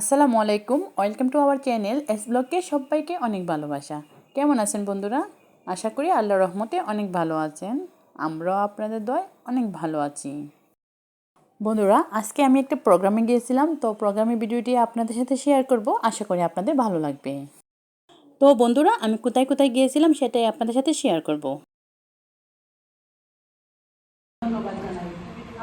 আসসালামু আলাইকুম, welcome to our channel S ব্লগকে সবাইকে অনেক ভালোবাসা। কেমন আছেন বন্ধুরা? আশা করি আল্লাহ রহমতে অনেক ভালো আছেন। আমরাও আপনাদের দয় অনেক ভালো আছি। বন্ধুরা, আজকে আমি একটা প্রোগ্রামে গিয়েছিলাম, তো প্রোগ্রামের ভিডিওটি আপনাদের সাথে শেয়ার করব। আশা করি আপনাদের ভালো লাগবে। তো বন্ধুরা, আমি কোথায় কোথায় গিয়েছিলাম সেটাই আপনাদের সাথে শেয়ার করব ধন্যবাদ জানাই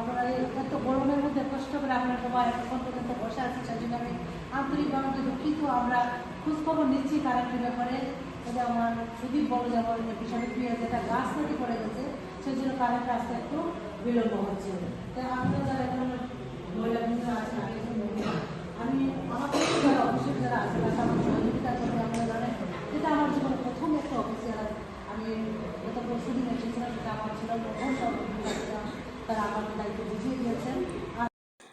আপনারা এত গরমের মধ্যে কষ্ট করে আপনার সবাই এখন পর্যন্ত বসে আছেন সেই জন্য আমি আন্তরিকভাবে দুঃখিত। আমরা খোঁজখবর নিচ্ছি কারেন্টের ব্যাপারে। এটা আমার খুবই বড় যেমন বিষয় প্রিয় যেটা গাছ নাকি পড়ে গেছে, সেই জন্য কারেন্ট আসতে একটু বিলম্ব হচ্ছে। তাই আপনারা যারা এখন মহিলা বন্ধুরা আছেন মহিলা আমি, আমার কাছে যারা অফিসের যারা আছে, তারা আমার সহযোগিতা করতে আপনারা জানেন। এটা আমার জীবনে প্রথম একটা অফিসিয়াল আমি গত পরশু দিন এসেছিলাম সেটা আমার ছিল প্রথম সহযোগিতা তারা আমাকে দায়িত্ব বুঝিয়ে দিয়েছেন।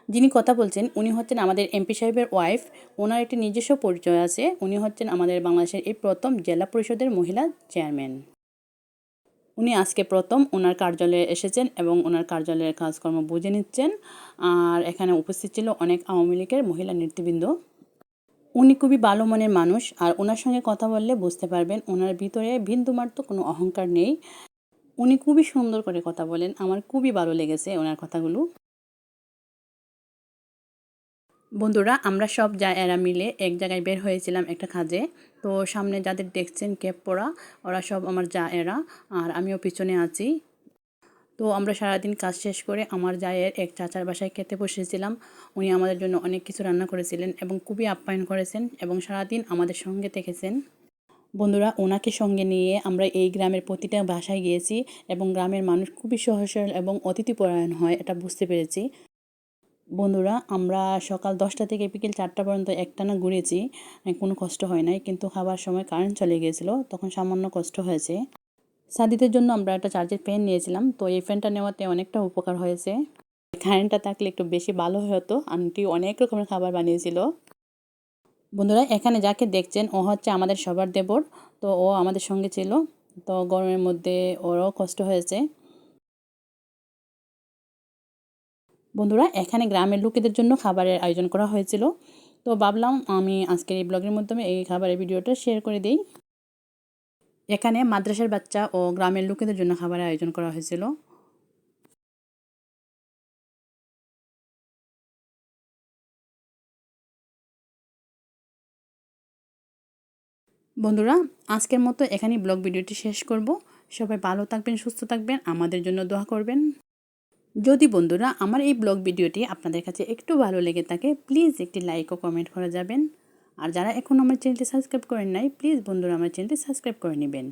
যিনি কথা বলছেন, উনি হচ্ছেন আমাদের এমপি সাহেবের ওয়াইফ ওনার একটি নিজস্ব পরিচয় আছে, উনি হচ্ছেন আমাদের বাংলাদেশের এই প্রথম জেলা পরিষদের মহিলা চেয়ারম্যান উনি আজকে প্রথম ওনার কার্যালয়ে এসেছেন এবং ওনার কার্যালয়ের কাজকর্ম বুঝে নিচ্ছেন। আর এখানে উপস্থিত ছিল অনেক আওয়ামী লীগের মহিলা নেতৃবৃন্দ। উনি খুবই ভালো মনের মানুষ আর ওনার সঙ্গে কথা বললে বুঝতে পারবেন ওনার ভিতরে বিন্দুমাত্র কোনো অহংকার নেই। উনি খুবই সুন্দর করে কথা বলেন, আমার খুবই ভালো লেগেছে ওনার কথাগুলো। বন্ধুরা, আমরা সব যা এরা মিলে এক জায়গায় বের হয়েছিলাম একটা কাজে। তো সামনে যাদের দেখছেন ক্যাপ পরা, ওরা সব আমার যা এরা, আর আমিও পিছনে আছি। তো আমরা সারাদিন কাজ শেষ করে আমার জায়ের এক চাচার বাসায় খেতে বসেছিলাম। উনি আমাদের জন্য অনেক কিছু রান্না করেছিলেন এবং খুবই আপ্যায়ন করেছেন এবং সারাদিন আমাদের সঙ্গে থেকেছেন। বন্ধুরা, ওনাকে সঙ্গে নিয়ে আমরা এই গ্রামের প্রতিটা বাসায় গিয়েছি এবং গ্রামের মানুষ খুবই সহজ এবং অতিথিপরায়ণ হয়, এটা বুঝতে পেরেছি। বন্ধুরা, আমরা সকাল দশটা থেকে বিকেল চারটা পর্যন্ত একটানা ঘুরেছি। কোনো কষ্ট হয় নাই, কিন্তু খাবার সময় কারেন্ট চলে গিয়েছিল, তখন সামান্য কষ্ট হয়েছে। সাদিদের জন্য আমরা একটা চার্জের ফ্যান নিয়েছিলাম, তো এই ফ্যানটা নেওয়াতে অনেকটা উপকার হয়েছে। কারেন্টটা থাকলে একটু বেশি ভালো হতো, আন্টি অনেক রকমের খাবার বানিয়েছিল। বন্ধুরা, এখানে যাকে দেখছেন, ও হচ্ছে আমাদের সবার দেবর, তো ও আমাদের সঙ্গে ছিল। তো গরমের মধ্যে ওরও কষ্ট হয়েছে। বন্ধুরা, এখানে গ্রামের লোকেদের জন্য খাবারের আয়োজন করা হয়েছিল। তো ভাবলাম আমি আজকের এই ব্লগের মাধ্যমে এই খাবারের ভিডিওটা শেয়ার করে দিই। এখানে মাদ্রাসার বাচ্চা ও গ্রামের লোকেদের জন্য খাবারের আয়োজন করা হয়েছিল। বন্ধুরা, আজকের মতো এখানেই ব্লগ ভিডিওটি শেষ করব। সবাই ভালো থাকবেন, সুস্থ থাকবেন, আমাদের জন্য দোয়া করবেন। যদি বন্ধুরা আমার এই ব্লগ ভিডিওটি আপনাদের কাছে একটু ভালো লেগে থাকে প্লিজ একটি লাইক ও কমেন্ট করে যাবেন। আর যারা এখন আমার চ্যানেলটি সাবস্ক্রাইব করেন নাই প্লিজ বন্ধুরা আমার চ্যানেলটি সাবস্ক্রাইব করে নেবেন।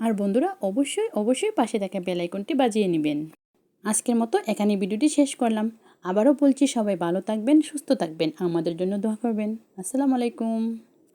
আর বন্ধুরা, অবশ্যই অবশ্যই পাশে থাকা বেল আইকনটি বাজিয়ে নেবেন। আজকের মতো এখানে ভিডিওটি শেষ করলাম। আবারও বলছি, সবাই ভালো থাকবেন, সুস্থ থাকবেন, আমাদের জন্য দোয়া করবেন। আসসালামু আলাইকুম।